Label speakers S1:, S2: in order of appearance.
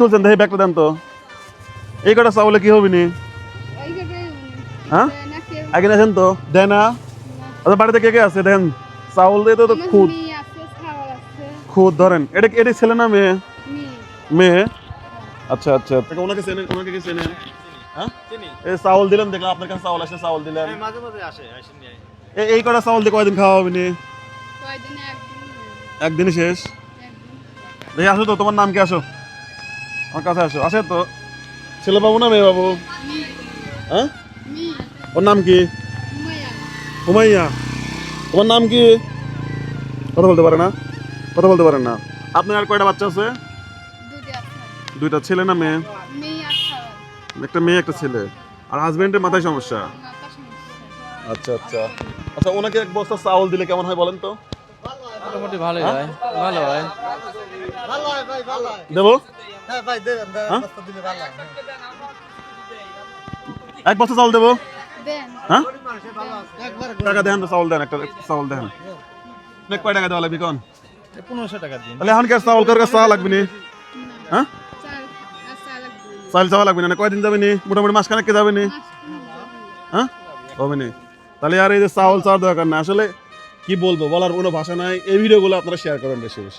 S1: তুলছেন দেখি ব্যাগটা দেন তো। এই কটা চাউলে কি হবে নি? হ্যাঁ? আগে দেখেন তো। দেয় না? আচ্ছা বাড়িতে কে কে আছে? দেখেন চাউল দিয়ে তো খুদ। খুদ ধরেন। এটা এটা ছেলে না মেয়ে? মেয়ে। আচ্ছা আচ্ছা। ওনাকে চেনেন ওনাকে কি চেনেন হ্যাঁ? এই চাউল দেখলাম আপনার কাছে চাউল আসে চাউল দিলেন।
S2: মাঝে মাঝে আসে
S1: এই- কটা চাউল দিয়ে কয়দিন খাওয়া হবে নি? একদিনই শেষ? দেখি আসো তো তোমার নাম কি? আসো। আমার কাছে আসো। আসে তো? ছেলে বাবু না মেয়ে বাবু? হ্যাঁ? ওর নাম কি? হুমাইয়া তোমার নাম কি? কথা বলতে পারে না? কথা বলতে পারেন না। আপনার আর কয়টা বাচ্চা আছে? দুইটা ছেলে না মেয়ে? একটা মেয়ে একটা ছেলে। আর হাজবেন্ডের মাথায় সমস্যা। আচ্ছা আচ্ছা। আচ্ছা ওনাকে এক বস্তা চাউল দিলে কেমন হয় বলেন তো?
S3: মোটামুটি ভালোই হয়? ভালো হয়।
S1: দেবো?
S2: ভাই দেবেন? দিলে ভালো হয়।
S1: এক বস্তা চাউল দেবো? হ্যাঁ?
S2: একবার
S1: টাকা দেন চাউল দেন একটা চাউল দেন। কয় টাকা দেওয়া লাগবে কোন?
S2: পনেরোশো টাকা দিন।
S1: তাহলে এখন চাউল কার কাছে চাওয়া লাগবে নি? হ্যাঁ? চাউল চাওয়া লাগবে না কয়দিন যাবে নি? মোটামুটি মাস খানেক যাবে নি? হ্যাঁ? হবে নি। তাহলে আর এই যে চাউল চাওয়ার দরকার না। আসলে কি বলব বলার কোনো ভাষা নাই। এই ভিডিওগুলো আপনারা শেয়ার করেন বেশি বেশি।